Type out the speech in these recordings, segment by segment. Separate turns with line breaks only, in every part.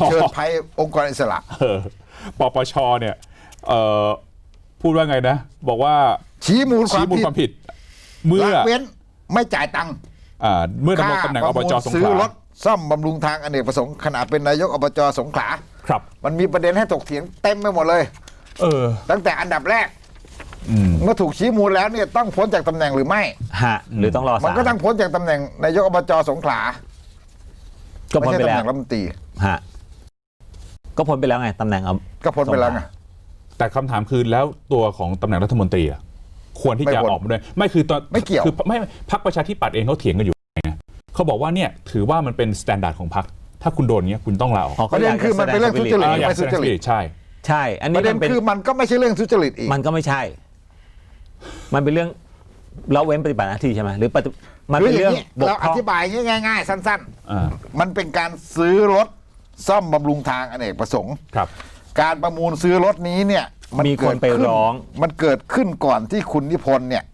เผชิญภัยองค์กรอิสระ
เออปปชเนี่ยเอ่อพูดว่าไงนะ บอกว่า
ชี้มูลควา
ชี้
ม
มูล
ผิด
ความผิด เมื่อ
ละเว้นไม่จ่ายตังค์
อ่าเมื่อดำรงตำแหน่ง
ค่า
อบจ
ประมูล
สง
ซื้
ข
อร
ลา
ถซ่อมบำรุงทางอเนกประสงค์ขณะเป็นนายกอบจสงขลา
ครับ
มันมีประเด็นให้ถกเถียงเต็มไปหมดเลย
เออ
ตั้งแต่อันดับแรก
อืม
เมื่อถูกชี้มูลแล้วเนี่ยต้องพ้นจากตำแหน่งหรือไม่
ฮะหรือต้องรอ
มัน
ศาล
ก็ต้องพ้นจากตำแหน่งนายกอบจสงขลา
ก็
ไม่
พ้น
ใช่
ไป
ตำแห
แล้ว
น่งรัฐมนตรี
ฮะ ก็พ้นไปแล้วไงตำแหน่งเอา
ก็พ้นไปแล้วไง
แต่คำถามคือแล้วตัวของตำแหน่งรัฐมนตรีอะควรที่
ไม่
จะ
ควร
ออกมาด้วย ไม่คือตอน
ไม่เกี่ยว
คือไม่พักประชาธิปัตย์เองเขาเถียงกันอยู่ไงเขาบอกว่าเนี่ยถือว่ามันเป็นสแตนดาร์ดของพักถ้าคุณโดนเงี้ยคุณต้องลาออก
อ๋อ
ประเด็นคือมันเป็นเรื่องทุจริต
อ่าอยาก
ไม่
แส
ทุ
ดง
จ
ส
ริ
ปิ
ต
ริต ใช่
ใช่ อัน
ป
นี้
ระเด็
มันนเป็น
คือมันก็ไม่ใช่เรื่องทุจริตอีก
มันก็ไม่ใช่ มันเป็นเรื่องละเว้นปฏิบัติหน้าที่ใช่ไหมหรือปฏิมัน
หรือ
เป็น
อย่า
เรื่อง
งนี้
บก
เรา
พ
อ
ร่อง
ธิบายง่ายๆ สั้น
อ่า
ๆ มันเป็นการซื้อรถ ซ่อมบำรุงทางอเนกประสงค์
ครับ
การประมูลซื้อรถนี้เนี่ย
มีคนไป
เกิดขึ้
ร้อง
มันเกิดขึ้นก่อนที่คุณนิพนธ์เนี่ย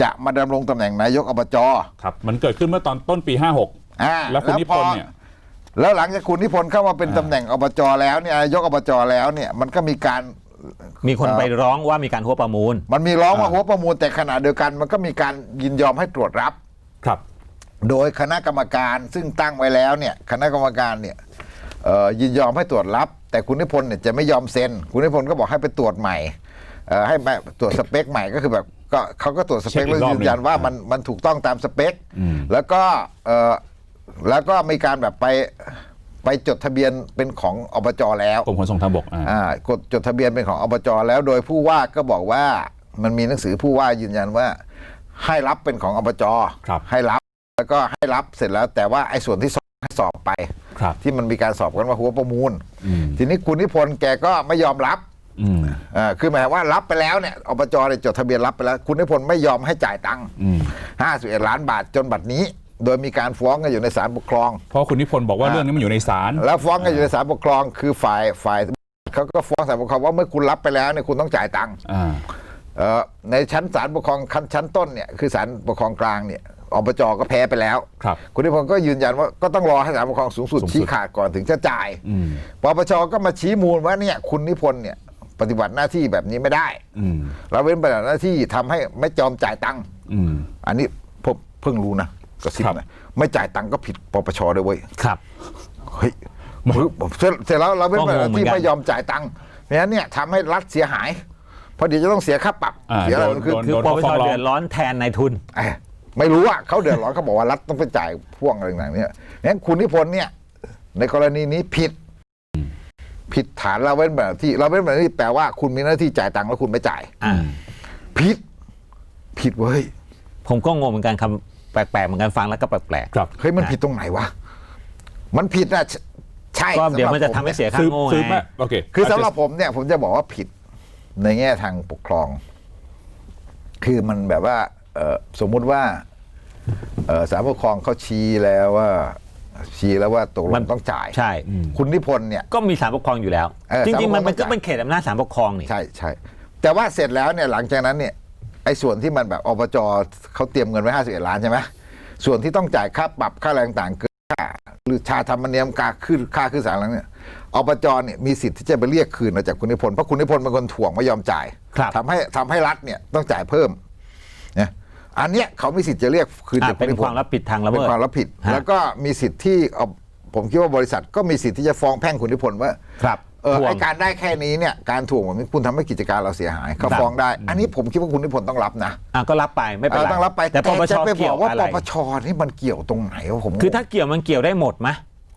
จะมาดำรงตำแหน่งนายกอบจ
ครับ มันเกิดขึ้นเมื่อตอนต้นปี 56
อ่า
แล้วคุณนิพนธ์เนี่ย
แล้วหลังจากคุณนิพนธ์เข้ามาเป็น
อ่า
ตำแหน่งอบจแล้วเนี่ยนายกอบจแล้วเนี่ยมันก็มีการ
มีคนไปร้องว่ามีการหัวประมูล
มันมีร้องว่าหัวประมูลแต่ขณะเดียวกันมันก็มีการยินยอมให้ตรวจรับ
ครับ
โดยคณะกรรมการซึ่งตั้งไว้แล้วเนี่ย คณะกรรมการเนี่ยเอ่อ ยินยอมให้ตรวจรับ แต่คุณนิพนธ์เนี่ยจะไม่ยอมเซ็น คุณนิพนธ์ก็บอกให้ไปตรวจใหม่เอ่อให้ไปตรวจสเปคใหม่ก็คือแบบก็เขาก็ตรวจสเปค
เช็คอี
แล้ว
กรอบ
ยืนยัน
หนึ่ง
ว่า
อ่ามั
มันมันถูกต้องตามสเปค
อืม
แล้วก็เอ่อแล้วก็มีการแบบไปไปจดทะเบียนเป็นของอบจแล้ว
กรมขนส่งทางบกอ่า
อ่ากดจดทะเบียนเป็นของอบจแล้วโดยผู้ว่าก็บอกว่ามันมีหนังสือผู้ว่ายืนยันว่า ให้รับเป็นของอบจ
ครับ
ให้รับแล้วก็ให้รับเสร็จแล้วแต่ว่าไอ้ส่วนที่สอบ ให้สอบไป
ครับ
ที่มันมีการสอบกันว่าหัวประมูล
อืม
ทีนี้คุณนิพนธ์แกก็ไม่ยอมรับ
อืม
อ่าคือหมายความว่ารับไปแล้วเนี่ยอบจเนี่ยจดทะเบียนรับไปแล้ว คุณนิพนธ์ไม่ยอมให้จ่ายตังค์
อืม
ห้าสิบเอ็ดล้านบาทจนบัดนี้ โดยมีการฟ้องกันอยู่ในศาลปกครอง
เพราะคุณนิพนธ์บอกว่า
อ่า
เรื่องนี้มันอยู่ในศาล
แล้วฟ้องกันอยู่ในศาลปกครอง คือฝ่ายฝ่ายเขาก็ฟ้องศาลปกครองว่าเมื่อคุณรับไปแล้วเนี่ยคุณต้องจ่ายตังค์
อ่า
เอ่อในชั้นศาลปกครองขั้นชั้นต้นเนี่ยคือศาลปกครองกลางเนี่ย อบจก็แพ้ไปแล้ว
ครับ
คุณนิพนธ์ก็ยืนยันว่าก็ต้องรอให้ศาลปกครองสูงสุด
สูงสุด
ชี้ขาดก่อนถึงจะจ่าย
อืม
ปปชก็มาชี้มูลว่าเนี่ยคุณนิพนธ์เนี่ยปฏิบัติหน้าที่แบบนี้ไม่ได้
อืม
เราเว้นปฏิบัติหน้าที่ทำให้ไม่ยอมจ่ายตังค์
อืม
อันนี้ผมเพิ่งรู้นะกระซิบ
ครับ
นะไม่จ่ายตังค์ก็ผิดปปชด้วยเว้ย
ครับ
เฮ้ยเสร็จเสร็จแล้วเราเว้นปฏิบัติหน้าที่
ก็งงเหมือนกัน
ไม่ยอมจ่ายตังค์เพราะฉะนั้นเนี่ยทำให้รัฐเสียหายเพราะเดี๋ยวจะต้องเสียค่าปรับ
อ่า
เสียอะไร
โดน
คือ
โดน
คือ
คือปป
ฟ้
ช
องร้อง
เดือดร้อนแทนนายทุน
เอ้ย ไม่รู้อะเขาเดือดร้อนเขาบอกว่ารัฐต้องไปจ่ายพ่วงอะไรต่างๆเนี่ยงั้นคุณนิพนธ์เนี่ย ในกรณีนี้ผิด ผิดฐานละเว้นปฏิบัติหน้าที่ละเว้นปฏิบัติหน้าที่แปลว่าคุณมีหน้าที่จ่ายตังค์แล้วคุณไม่จ่าย
อ่า
ผิด ผิดเว้ย
ผมก็งงเหมือนกันคำแปลกๆเหมือนกันฟังแล้วก็แปลก
ครับ
เฮ้ยมันผิดตรงไหนวะมันผิดนะใชใช่
ๆก็เดี๋ยวมันจะ
สำห
ทำ
รับ
ให้เสียค่า
คือ
โง่
คือ
ไง
ไม่โอเค
คือสำหรับผมเนี่ย ผมจะบอกว่าผิดในแง่ทางปกครอง คือมันแบบว่าเอ่อ สมมุติว่าเอ่อศาลปกครองเขาชี้แล้วว่าชี้แล้วว่าตกล
มั
ง
น
ต้องจ่าย
ใช่
คุณนิพนธ์เนี่ย
ก็มีศาลปกครองอยู่แล้ว
เออ
จริงๆ มัน
ศาลปกครอง
มันก็
ต้องจ่าย
เป็นเขตอำนาจศาลปกครองนี่
ใช่ใช่แต่ว่าเสร็จแล้วเนี่ยหลังจากนั้นเนี่ยไอ้ส่วนที่มันแบบอบจเขาเตรียมเงินไว้ห้าสิบเอ็ดล้านใช่ไหมส่วนที่ต้องจ่ายค่าปรับค่าแรงต่างเกินค่าหรือชาธรรมเนียมกาขึ้นค่าขึ้นศาลแล้วเนี่ยอบจเนี่ยมีสิทธิ์ที่จะไปเรียกคืนมาจากคุณนิพนธ์เพราะคุณนิพนธ์เป็นคนถ่วงไม่ยอมจ่าย
ครับ
ทำให้ทำให้รัฐเนี่ยต้องจ่ายเพิ่มเนี่ย อันเนี้ยเขามีสิทธิ์จะเรียกคืน
อ่า
จากคุ
เป็
ณ
น
นิพ
คนวาม
ธ์
รับผิดทางละ
เป็
เมิ
น
ด
ความรับผิด
ฮะ
แล้วก็มีสิทธิ์ที่เอาผมคิดว่าบริษัทก็มีสิทธิ์ที่จะฟ้องแพ่งคุณนิพนธ์ว่า
ครับ
เออ
ทวง
ไอการได้แค่นี้เนี่ยการถ่วงแบบนี้คุณทำให้กิจการเราเสียหายเขา
ครับ
ฟ้องได้ อันนี้ผมคิดว่าคุณนิพนธ์ต้องรับนะ
อะก็รับไปไม่เป็น
เออ
ไร
ต้องรับไป
แต่ปปช
จะไปบ
เกี่ย
อ
ว
กว่า
อะไร
ปปชนี่มันเกี่ยวตรงไหนวะผม
คือถ้าเกี่ยวมันเกี่ยวได้หมดไหม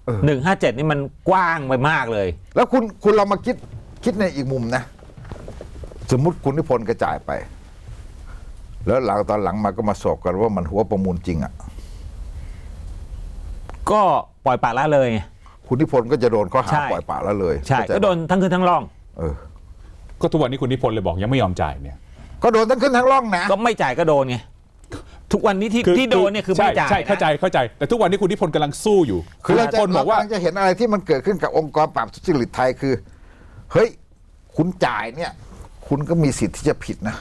เออ
หนึ่งห้าเจ็ดนี่มันกว้างไปมากเลย
แล้วคุณคุณเรามาคิดคิดในอีกมุมนะ สมมุติคุณนิพนธ์กระจ่ายไป แล้วหลังตอนหลังมาก็มาสอบกันว่ามันหัวประมูลจริงอะ
ก็ปล่อยปละละเลยไง
คุณนิพนธ์ก็จะโดนข้อหา
ใช่
ปล่อยปละละเลย
ใช่
เข้าใจ
ก็โดนทั้งคืนทั้งร่อง
เออ
ก็ทุกวันนี้คุณนิพนธ์เลยบอกยังไม่ยอมจ่ายเนี่ย
ก็โดนทั้งขึ้นทั้งร่องนะ
ก็ไม่จ่ายก็โดนไง ทุกวันนี้ที่ที่โดนเนี่ยคือไม่
ใช่
จ่าย
ใช่เข้าใจ
นะ
เข้าใจ แต่ทุกวันนี้คุณนิพนธ์กำลังสู้อยู่
คือเรา
ณนิ
จะ
พนธ์บอกว่า
เรกำลังจะเห็นอะไรที่มันเกิดขึ้นกับองค์กรปราบทุจริตไทยคือ เฮ้ย คุณจ่ายเนี่ย คุณก็มีสิทธิ์ที่จะผิดนะ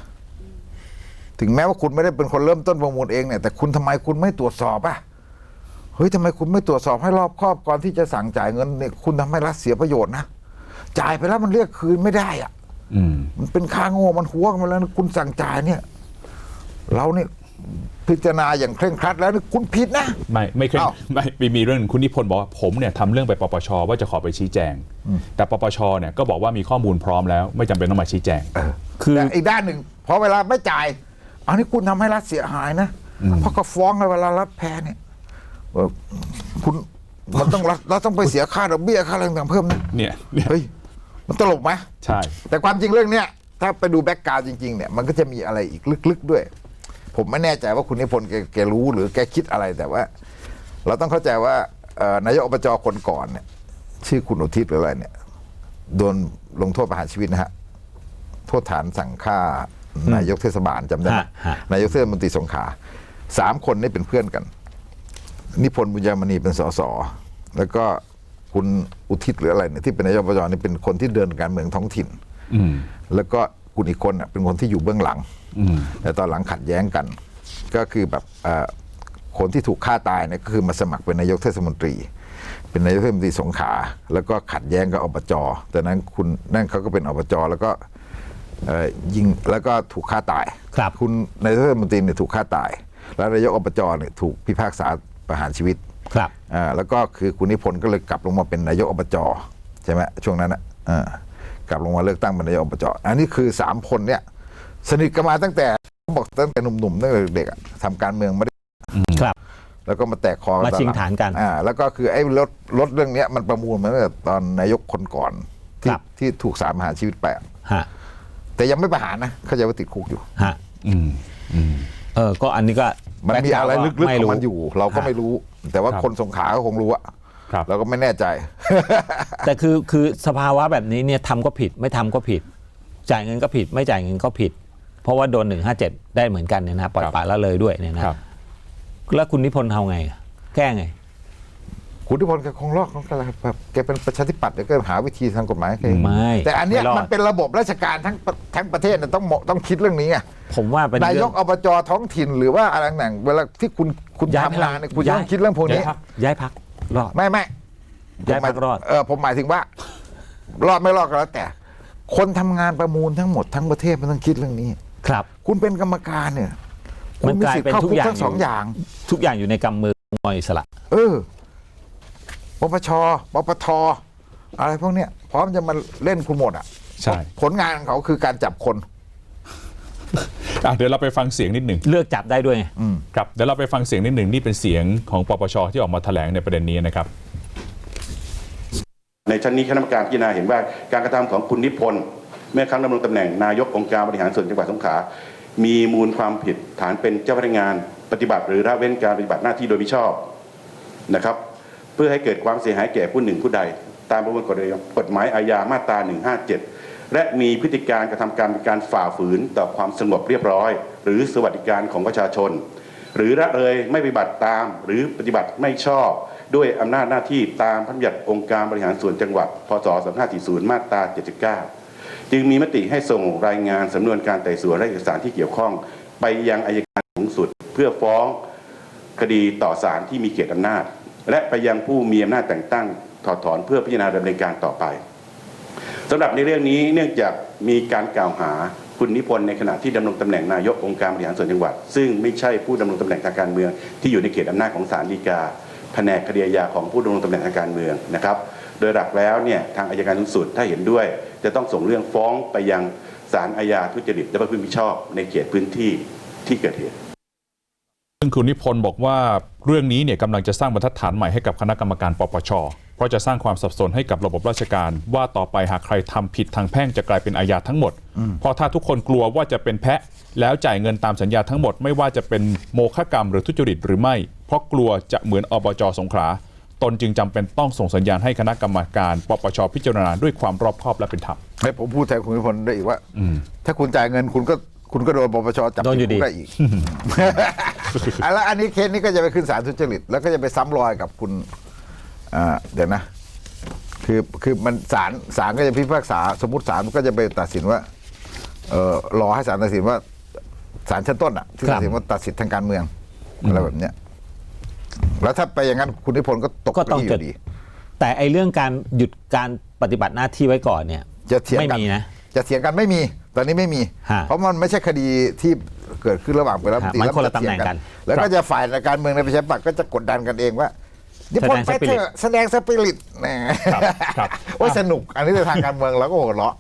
ถึงแม้ว่าคุณไม่ได้เป็นคนเริ่มต้นประมูลเองเนี่ยแต่คุณทำไมคุณไม่ตรวจสอบอะเฮ้ยทำไมคุณไม่ตรวจสอบให้รอบคอบก่อนที่จะสั่งจ่ายเงินเนี่ยคุณทำให้รัฐเสียประโยชน์นะจ่ายไปแล้วมันเรียกคืนไม่ได้อะ
อืม
มันเป็นค่าโง่มันหัวกันมาแล้วนะคุณสั่งจ่ายเนี่ย เราเนี่ยพิจารณาอย่างเคร่งครัดแล้วนี่คุณผิดนะ
ไม่ไม่เคย
อ้าว
ไม่ไม่มีเรื่องคุณนิพนธ์บอกว่าผมเนี่ยทำเรื่องไปปปชว่าจะขอไปชี้แจง แต่ปปชเนี่ยก็บอกว่ามีข้อมูลพร้อมแล้ว ไม่จำเป็นต้องมาชี้แจง
คือ
แต่อีกด้านหนึ่งพอเวลาไม่จ่าย อันนี้คุณทำให้รัฐเสียหายนะ เพราะก็ฟ้องเลยเวลารัฐแพ้เนี่ยเออคุณมันต้องรัฐเราต้องไปเสียค่าดอกเบี้ยค่าอะไรต่างๆเพิ่มนะ
เนี่ยเนี่ย
เฮ้ยมันตลกไหม
ใช่
แต่ความจริงเรื่องเนี้ยถ้าไปดูแบ็กกราวจริงๆเนี่ยมันก็จะมีอะไรอีกลึกๆด้วย ผมไม่แน่ใจว่าคุณนิพนธ์แกแกรู้หรือแกคิดอะไรแต่ว่า เราต้องเข้าใจว่าเอ่อนายกอบจคนก่อนเนี่ย ชื่อคุณอุทิศหรืออะไรเนี่ยโดนลงโทษประหารชีวิตนะฮะโทษฐานสั่งฆ่า นายกเทศบาลจำได้ไหม
ฮะฮะ
นายกเทศมนตรีสงขลาสามคนนี่เป็นเพื่อนกัน นิพนธ์บุญยามณีเป็นสสแล้วก็คุณอุทิศหรืออะไรเนี่ยที่เป็นนายกอบจนี่เป็นคนที่เดินการเมืองท้องถิ่น
อืม
แล้วก็คุณอีกคนน่ะเป็นคนที่อยู่เบื้องหลัง
อืม
แต่ตอนหลังขัดแย้งกัน ก็คือแบบเอ่อคนที่ถูกฆ่าตายเนี่ยก็คือมาสมัครเป็นนายกเทศมนตรี เป็นนายกเทศมนตรีสงขลาแล้วก็ขัดแย้งกับอบจแต่นั้นคุณนั่นเขาก็เป็นอบจแล้วก็เอ่อ ยิงแล้วก็ถูกฆ่าตาย
ครับ
คุณนายกเทศมนตรีเนี่ยถูกฆ่าตาย แล้วนายกอบจเนี่ยถูกพิพากษาประหารชีวิต
ครับ
อ่าแล้วก็คือคุณนิพนธ์ก็เลยกลับลงมาเป็นนายกอบจใช่ไหมช่วงนั้นนะอ่ากลับลงมาเลือกตั้งเป็นนายกอบจอันนี้คือสามคนเนี่ยสนิทกันมาตั้งแต่เขาบอกตั้งแต่หนุ่มๆตั้งแต่เด็กๆอะทำการเมืองไม่ได้
ครับ
แล้วก็มาแตกคอกัน
มา
ตอ
ชิง
หลั
ฐานกัน
อ่าแล้วก็คือไอ้รถรถเรื่องเนี้ยมันประมูลมาตั้งแต่ตอนนายกคนก่อนที่
ครับ
ที่ถูกสารประหารชีวิตไปอะ
ฮะ
แต่ยังไม่ประหารนะเข้าใจว่าติดคุกอยู่
ฮะ
อืมอืม
เออ ก็อันนี้ก็
มันมีอะไรลึกๆ
ไม่
ของมันอยู่ เราก็
ฮะ
ไม่รู้ แต่ว่า
ครับ
คนสงขลาก็คงรู้อะ
ครับ
เราก็ไม่แน่ใจ
แต่คือคือสภาวะแบบนี้เนี่ยทำก็ผิดไม่ทำก็ผิด จ่ายเงินก็ผิด ไม่จ่ายเงินก็ผิด เพราะว่าโดนหนึ่งห้าเจ็ดได้เหมือนกันเนี่ยนะปล่อย
ครับ
ปละละเลยด้วยเนี่ยนะครับ แล้วคุณนิพนธ์ทำไง แก้ไง
คุณทิพลแกคงรอดของแกแหละแบบแกเป็นประชาธิปัตย์เดี๋ยวก็หาวิธีทางกฎหมายให้แก
ไม่
แต่อันเนี้ย
ไม่รอด
มันเป็นระบบราชการทั้งประทั้งประเทศเนี่ยต้องเหมาะต้องคิดเรื่องนี้ไง
ผมว่าเป็น
นาย
เรื่
ก
อง
อบจท้องถิ่นหรือว่าอะไรต่างๆเวลาที่คุณคุณ
ย้าย
ทำงานเนี่ยคุณจะ
ย้าย
ต้องคิดเรื่องพวกนี้
ย้ายพรรค
ย้ายพักรอด
ไม่ไม่
ย้ายพรรค
ผมห
รอด
เออผมหมายถึงว่า รอดไม่รอดก็แล้วแต่ คนทำงานประมูลทั้งหมดทั้งประเทศมันต้องคิดเรื่องนี้
ครับ
คุณเป็นกรรมการเนี่ย คุ
มั
ณ
น
มี
กลาย
สิทธิ์
เป็น
เข้า
ทุก
คุก
อย่าง
ทั้งสองอย่าง
ทุกอย่างอยู่ในกำมือของอิสระ
เออ ปปชปปทอะไรพวกเนี้ยพร้อมจะมาเล่นคุณหมดอะ
ใช่
ผลงานของเขาคือการจับคน
อะเดี๋ยวเราไปฟังเสียงนิดหนึ่ง
เลือกจับได้ด้วยไง
ครับเดี๋ยวเราไปฟังเสียงนิดหนึ่งนี่เป็นเสียงของปปชที่ออกมาแถลงในประเด็นนี้นะครับ
ในชั้นนี้คณะกรรมการพิจารณาเห็นว่าการกระทำของคุณนิพนธ์เมื่อครั้งดำรงตำแหน่งนายกองค์การบริหารส่วนจังหวัดสงขลา มีมูลความผิดฐานเป็นเจ้าพนักงานปฏิบัติ หรือละเว้นการปฏิบัติหน้าที่โดยมิชอบนะครับ เพื่อให้เกิดความเสียหายแก่ผู้หนึ่งผู้ใด ตามประมวลกฎหมายอาญามาตรา 157 และมีพฤติการกระทำการเป็นการฝ่าฝืนต่อความสงบเรียบร้อย หรือสวัสดิการของประชาชน หรือละเลยไม่ปฏิบัติตามหรือปฏิบัติไม่ชอบ ด้วยอำนาจหน้าที่ตามพระบัญญัติองค์การบริหารส่วนจังหวัด พศ 2540 มาตรา 79 จึงมีมติให้ส่งรายงานสำนวนการไต่สวนและเอกสารที่เกี่ยวข้อง ไปยังอายการสูงสุด เพื่อฟ้องคดีต่อศาลที่มีเขตอำนาจ และไปยังผู้มีอำนาจแต่งตั้งถอดถอนเพื่อพิจารณาดำเนินการต่อไปสำหรับในเรื่องนี้เนื่องจากมีการกล่าวหาคุณนิพนธ์ในขณะที่ดำรงตำแหน่งนายกองค์การบริหารส่วนจังหวัด ซึ่งไม่ใช่ผู้ดำรงตำแหน่งทางการเมือง ที่อยู่ในเขตอำนาจของศาลฎีกาแผนกคดีอาญาของผู้ดำรงตำแหน่งทางการเมืองนะครับ โดยหลักแล้วเนี่ยทางอายการสูงสุดถ้าเห็นด้วย จะต้องส่งเรื่องฟ้องไปยังศาลอาญาทุจริตและประพฤติมิชอบในเขตพื้นที่ที่เกิดเหตุ
ซึ่งคุณนิพนธ์บอกว่าเรื่องนี้เนี่ยกำลังจะสร้างบรรทัดฐานใหม่ให้กับคณะกรรมการปปช เพราะจะสร้างความสับสนให้กับระบบราชการ ว่าต่อไปหากใครทำผิดทางแพ่งจะกลายเป็นอาญาทั้งหมด เพราะถ้าทุกคนกลัวว่าจะเป็นแพะ แล้วจ่ายเงินตามสัญญาทั้งหมด ไม่ว่าจะเป็นโมฆะกรรมหรือทุจริตหรือไม่ เพราะกลัวจะเหมือนอบจสงขลาตนจึงจำเป็นต้องส่งสัญญาณให้คณะกรรมการปปชพิจารณาด้วยความรอบคอบและเป็นธรรม
ให้ผมพูดแทนคุณนิพนธ์ได้อีกว่าถ้าคุณจ่ายเงินคุณก็คุณก็โดนปปชจับ
โดนอยู่
ติ
ดี
คุกได้อีก อะแล้วอันนี้เคสนี้ก็จะไปขึ้นศาลทุจริต แล้วก็จะไปซ้ำรอยกับคุณอ่าเดี๋ยวนะ คือคือมันศาลศาลก็จะพิพากษาสมมติศาลก็จะไปตัดสินว่าเออรอให้ศาลตัดสินว่าศาลชั้นต้นอะที่
ครับ
ตัดสินว่าตัดสิทธิทางการเมืองอะไรแบบเนี้ยแล้วถ้าไปอย่างนั้นคุณนิพนธ์ก็ตก
ก็ต้อง
เก้าอี้อ
จะ
ยู่ดี
แต่ไอ้เรื่องการหยุดการปฏิบัติหน้าที่ไว้ก่อนเนี่ย
จะเถียง
ไม่
กัน
มีนะ
จะเถียงกันไม่มี ตอนนี้ไม่มี
ฮะ
เพราะมันไม่ใช่คดีที่ เกิดขึ้นระหว่างเป็นรัฐมนตรี
ฮะมัน
แล้ว
คนละ
จเถีย
ตำแหน่งกัน
แล้วก็จะฝ่ายในการเมืองในประชาธิปัตย์ก็จะกดดันกันเองว่านิพนธ์ไป
แสดง
เถอะแสดงสปิริตแหม
ครับครับ
โอ้ยสนุก อันนี้ในทางการเมืองเราก็หัวเราะ